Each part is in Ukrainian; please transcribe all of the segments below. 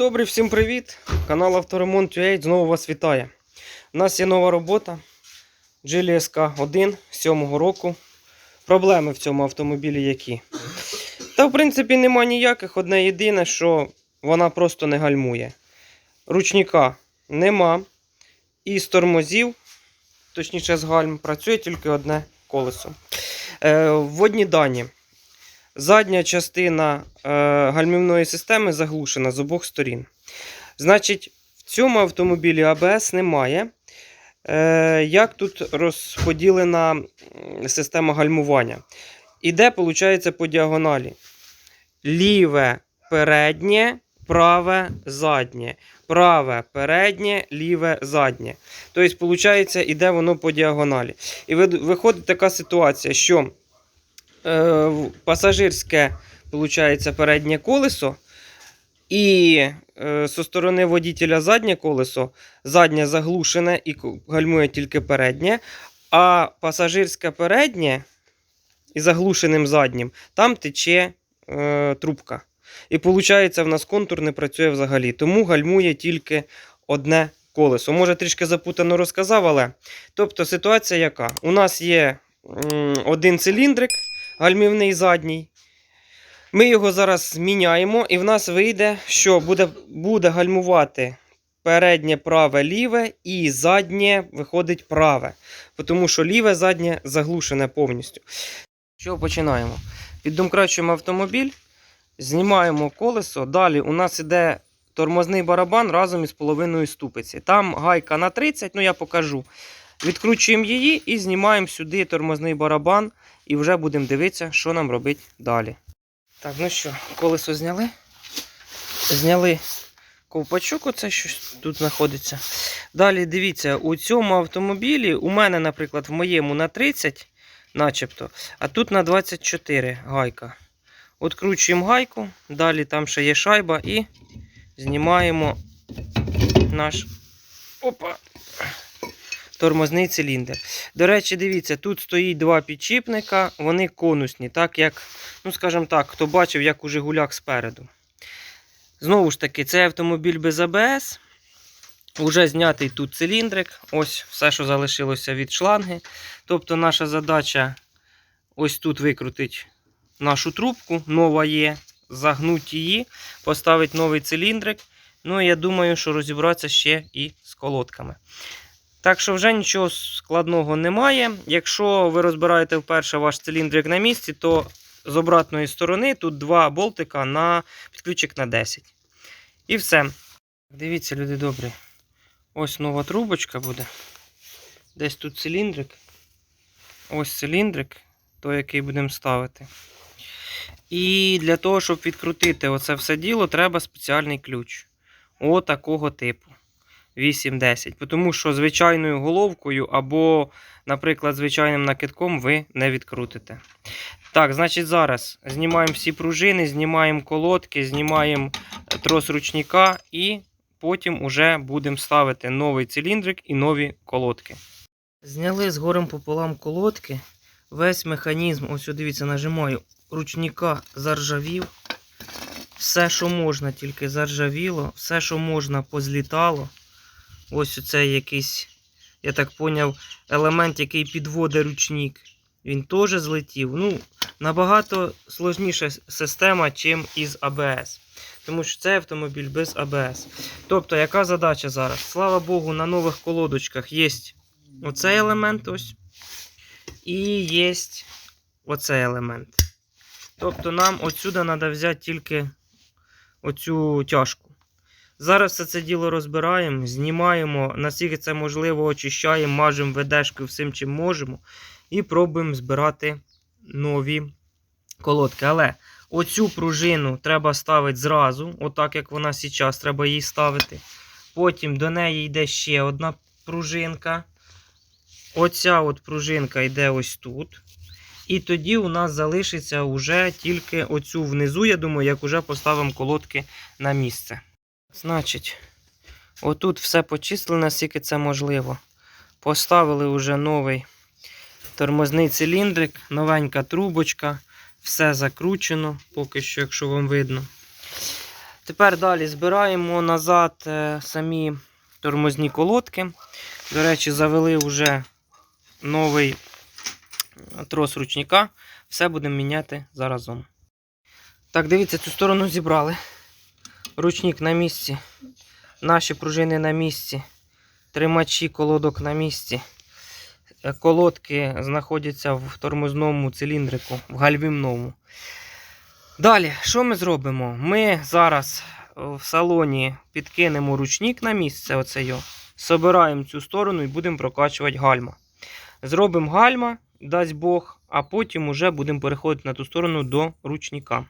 Добрий, всім привіт! Канал Авторемонт UA знову вас вітає. У нас є нова робота Geely SK1 7 року. Проблеми в цьому автомобілі які? Та, в принципі, нема ніяких. Одне єдине, що вона просто не гальмує. Ручника нема. І з тормозів, точніше з гальм, працює тільки одне колесо. Е, вводні дані. Задня частина е, гальмівної системи заглушена з обох сторін. Значить, в цьому автомобілі АБС немає. Е, як тут розподілена система гальмування? Іде, виходить, по діагоналі. Ліве переднє, праве заднє. Праве переднє, ліве заднє. Тобто, виходить, іде воно по діагоналі. І виходить така ситуація, що е, пасажирське, виходить, переднє колесо, і е, сторони водителя заднє колесо, заднє заглушене і гальмує тільки переднє, а пасажирське переднє і заглушеним заднім, там тече е, трубка. І виходить, в нас контур не працює взагалі. Тому гальмує тільки одне колесо. Може, трішки запутано розказав, але. Тобто ситуація яка? У нас є один циліндрик гальмівний задній. Ми його зараз зміняємо, і в нас вийде, що буде, буде гальмувати переднє праве ліве і заднє виходить праве. Тому що ліве заднє заглушене повністю. Що починаємо? Піддомкрачуємо автомобіль, знімаємо колесо. Далі у нас іде тормозний барабан разом із половиною ступиці. Там гайка на 30, ну я покажу. Відкручуємо її і знімаємо сюди тормозний барабан. І вже будемо дивитися, що нам робити далі. Так, ну що, колесо зняли. Зняли ковпачок, оце що тут знаходиться. Далі дивіться, у цьому автомобілі, у мене, наприклад, в моєму на 30, начебто, а тут на 24 гайка. Откручуємо гайку, далі там ще є шайба і знімаємо наш опа, тормозний циліндр. До речі, дивіться, тут стоїть два підчіпника, вони конусні, так як, ну скажімо так, хто бачив, як у Жигулях спереду. Знову ж таки, це автомобіль без АБС. Уже знятий тут циліндрик. Ось все, що залишилося від шланги. Тобто наша задача ось тут викрутити нашу трубку, нова є, загнути її, поставити новий циліндрик. Ну я думаю, що розібратися ще і з колодками. Так що вже нічого складного немає. Якщо ви розбираєте вперше ваш циліндрик на місці, то з обратної сторони тут два болтика на підключик на 10. І все. Дивіться, люди добрі. Ось нова трубочка буде. Десь тут циліндрик. Ось циліндрик, той, який будемо ставити. І для того, щоб відкрутити оце все діло, треба спеціальний ключ. О такого типу. 8-10. Тому що звичайною головкою або, наприклад, звичайним накидком ви не відкрутите. Так, значить, зараз знімаємо всі пружини, знімаємо колодки, знімаємо трос ручника і потім уже будемо ставити новий циліндрик і нові колодки. Зняли з горем пополам колодки. Весь механізм, ось дивіться, нажимаю, ручника заржавів. Все, що можна, тільки заржавіло, все, що можна, позлітало. Ось оцей якийсь, я так поняв, елемент, який підводить ручник. Він теж злетів. Ну, набагато сложніша система, чим із АБС. Тому що це автомобіль без АБС. Тобто, яка задача зараз? Слава Богу, на нових колодочках є оцей елемент ось. І є оцей елемент. Тобто нам отсюди треба взяти тільки оцю тяжку. Зараз все це діло розбираємо, знімаємо, наскільки це можливо, очищаємо, мажемо ведешкою всім, чим можемо. І пробуємо збирати нові колодки. Але оцю пружину треба ставити зразу, отак як вона зараз, треба її ставити. Потім до неї йде ще одна пружинка. Оця от пружинка йде ось тут. І тоді у нас залишиться вже тільки оцю внизу, я думаю, як уже поставимо колодки на місце. Значить, отут все почислено, наскільки це можливо. Поставили вже новий тормозний циліндрик, новенька трубочка, все закручено, поки що, якщо вам видно. Тепер далі збираємо назад е, самі тормозні колодки. До речі, завели вже новий трос ручника. Все будемо міняти заразом. Так, дивіться, цю сторону зібрали. Ручник на місці. Наші пружини на місці. Тримачі колодок на місці. Е, Колодки знаходяться в тормозному циліндрику, в гальмівному. Далі, що ми зробимо? Ми зараз е, в салоні підкинемо ручник на місце, оце собираємо цю сторону і будемо прокачувати гальма. Зробимо гальма, дасть Бог, а потім уже будемо переходити на ту сторону до ручника.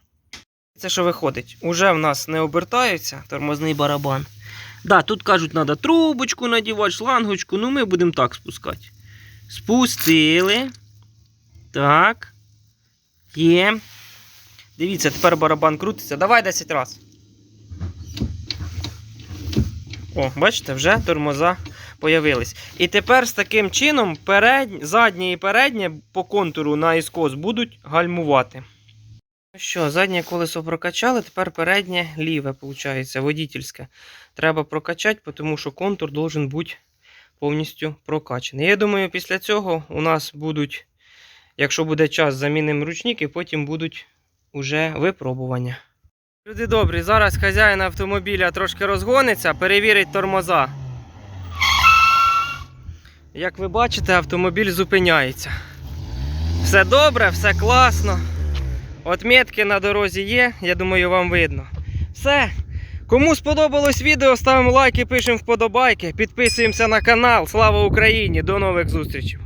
Це що виходить? Уже в нас не обертається тормозний барабан. Да, тут кажуть, треба трубочку надівати, шлангочку, ну ми будемо так спускати. Спустили. Так. Є. Дивіться, тепер барабан крутиться. Давай 10 раз. О, бачите, вже тормоза появились. І тепер з таким чином переднє, заднє і переднє по контуру на іскос будуть гальмувати. Що, заднє колесо прокачали, тепер переднє ліве, виходить, водительське. Треба прокачати, тому що контур должен бути повністю прокачаний. Я думаю, після цього у нас будуть, якщо буде час, замінимо ручник і потім будуть уже випробування. Люди добрі, зараз хазяїн автомобіля трошки розгониться, перевірить тормоза. Як ви бачите, автомобіль зупиняється. Все добре, все класно. Отметки на дорозі є, я думаю, вам видно. Все. Кому сподобалось відео, ставимо лайки, пишемо вподобайки, підписуємося на канал. Слава Україні! До нових зустрічей!